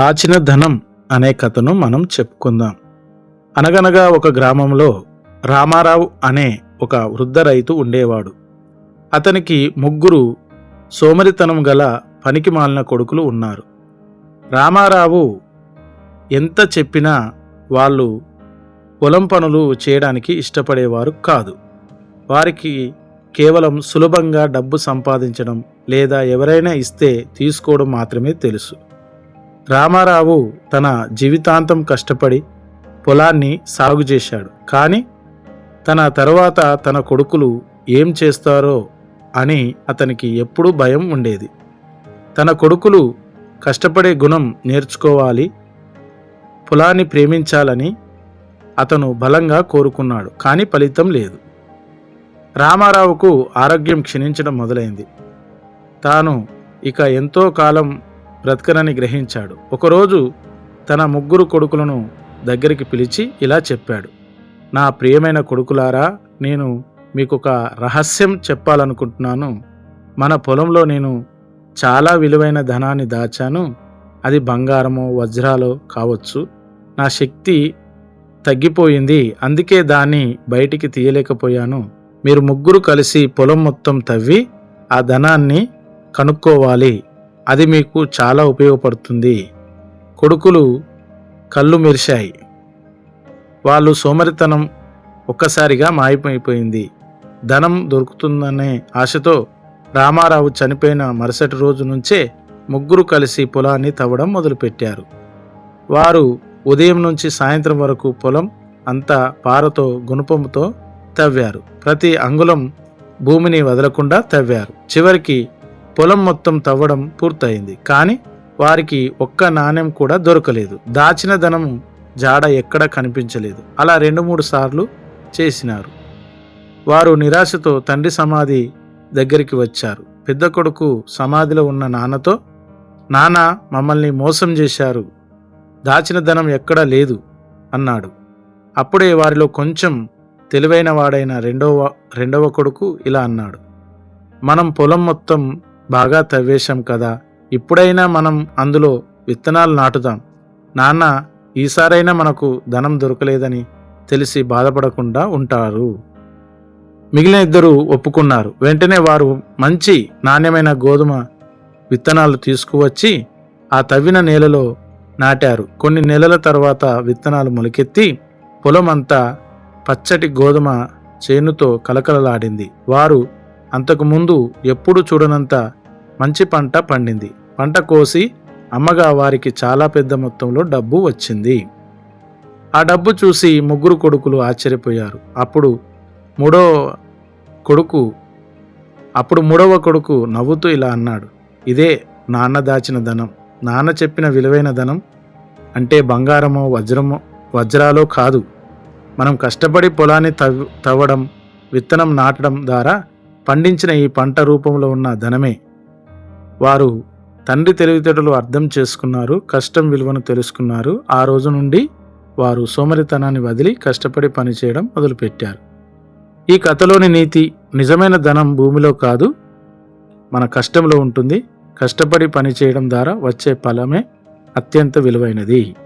దాచిన ధనం అనే కథను మనం చెప్పుకుందాం. అనగనగా ఒక గ్రామంలో రామారావు అనే ఒక వృద్ధ రైతు ఉండేవాడు. అతనికి ముగ్గురు సోమరితనం గల పనికి మాలిన కొడుకులు ఉన్నారు. రామారావు ఎంత చెప్పినా వాళ్ళు పొలం పనులు చేయడానికి ఇష్టపడేవారు కాదు. వారికి కేవలం సులభంగా డబ్బు సంపాదించడం లేదా ఎవరైనా ఇస్తే తీసుకోవడం మాత్రమే తెలుసు. రామారావు తన జీవితాంతం కష్టపడి పొలాన్ని సాగు చేశాడు. కానీ తన తర్వాత తన కొడుకులు ఏం చేస్తారో అని అతనికి ఎప్పుడూ భయం ఉండేది. తన కొడుకులు కష్టపడే గుణం నేర్చుకోవాలి పొలాన్ని ప్రేమించాలని అతను బలంగా కోరుకున్నాడు కానీ ఫలితం లేదు. రామారావుకు ఆరోగ్యం క్షీణించడం మొదలైంది. తాను ఇక ఎంతో కాలం బ్రతకనని గ్రహించాడు. ఒకరోజు తన ముగ్గురు కొడుకులను దగ్గరికి పిలిచి ఇలా చెప్పాడు. నా ప్రియమైన కొడుకులారా నేను మీకు ఒక రహస్యం చెప్పాలనుకుంటున్నాను. మన పొలంలో నేను చాలా విలువైన ధనాన్ని దాచాను. అది బంగారమో వజ్రాలో కావచ్చు. నా శక్తి తగ్గిపోయింది. అందుకే దాన్ని బయటికి తీయలేకపోయాను. మీరు ముగ్గురు కలిసి పొలం మొత్తం తవ్వి ఆ ధనాన్ని కనుక్కోవాలి. అది మీకు చాలా ఉపయోగపడుతుంది. కొడుకులు కళ్ళు మెరిశాయి. వాళ్ళు సోమరితనం ఒక్కసారిగా మాయమైపోయింది. ధనం దొరుకుతుందనే ఆశతో రామారావు చనిపోయిన మరుసటి రోజు నుంచే ముగ్గురు కలిసి పొలాన్ని తవ్వడం మొదలుపెట్టారు. వారు ఉదయం నుంచి సాయంత్రం వరకు పొలం అంతా పారతో గుణపంతో తవ్వారు. ప్రతి అంగుళం భూమిని వదలకుండా తవ్వారు. చివరికి పొలం మొత్తం తవ్వడం పూర్తయింది. కానీ వారికి ఒక్క నాణ్యం కూడా దొరకలేదు. దాచిన ధనం జాడ ఎక్కడ కనిపించలేదు. అలా రెండు మూడు సార్లు చేసినారు. వారు నిరాశతో తండ్రి సమాధి దగ్గరికి వచ్చారు. పెద్ద కొడుకు సమాధిలో ఉన్న నాన్నతో నాన్న మమ్మల్ని మోసం చేశారు. దాచిన ధనం ఎక్కడా లేదు అన్నాడు. అప్పుడే వారిలో కొంచెం తెలివైన వాడైన రెండవ రెండవ కొడుకు ఇలా అన్నాడు. మనం పొలం మొత్తం బాగా తవ్వేశాం కదా. ఇప్పుడైనా మనం అందులో విత్తనాలు నాటుదాం. నాన్న ఈసారైనా మనకు ధనం దొరకలేదని తెలిసి బాధపడకుండా ఉంటారు. మిగిలిన ఇద్దరు ఒప్పుకున్నారు. వెంటనే వారు మంచి నాణ్యమైన గోధుమ విత్తనాలు తీసుకువచ్చి ఆ తవ్విన నేలలో నాటారు. కొన్ని నెలల తర్వాత విత్తనాలు మొలకెత్తి పొలం అంతా పచ్చటి గోధుమ చేనుతో కలకలలాడింది. వారు అంతకుముందు ఎప్పుడు చూడనంత మంచి పంట పండింది. పంట కోసి అమ్మగా వారికి చాలా పెద్ద మొత్తంలో డబ్బు వచ్చింది. ఆ డబ్బు చూసి ముగ్గురు కొడుకులు ఆశ్చర్యపోయారు. అప్పుడు మూడో కొడుకు అప్పుడు మూడవ కొడుకు నవ్వుతూ ఇలా అన్నాడు ఇదే నాన్న దాచిన ధనం. నాన్న చెప్పిన విలువైన ధనం అంటే బంగారమో వజ్రమో వజ్రాలో కాదు. మనం కష్టపడి పొలాన్ని తవ్ తవ్వడం విత్తనం నాటడం ద్వారా పండించిన ఈ పంట రూపంలో ఉన్న ధనమే. వారు తండ్రి తెలివితేటలు అర్థం చేసుకున్నారు కష్టం విలువను తెలుసుకున్నారు. ఆ రోజు నుండి వారు సోమరితనాన్ని వదిలి కష్టపడి పనిచేయడం మొదలుపెట్టారు. ఈ కథలోని నీతి నిజమైన ధనం భూమిలో కాదు మన కష్టంలో ఉంటుంది. కష్టపడి పనిచేయడం ద్వారా వచ్చే ఫలమే అత్యంత విలువైనది.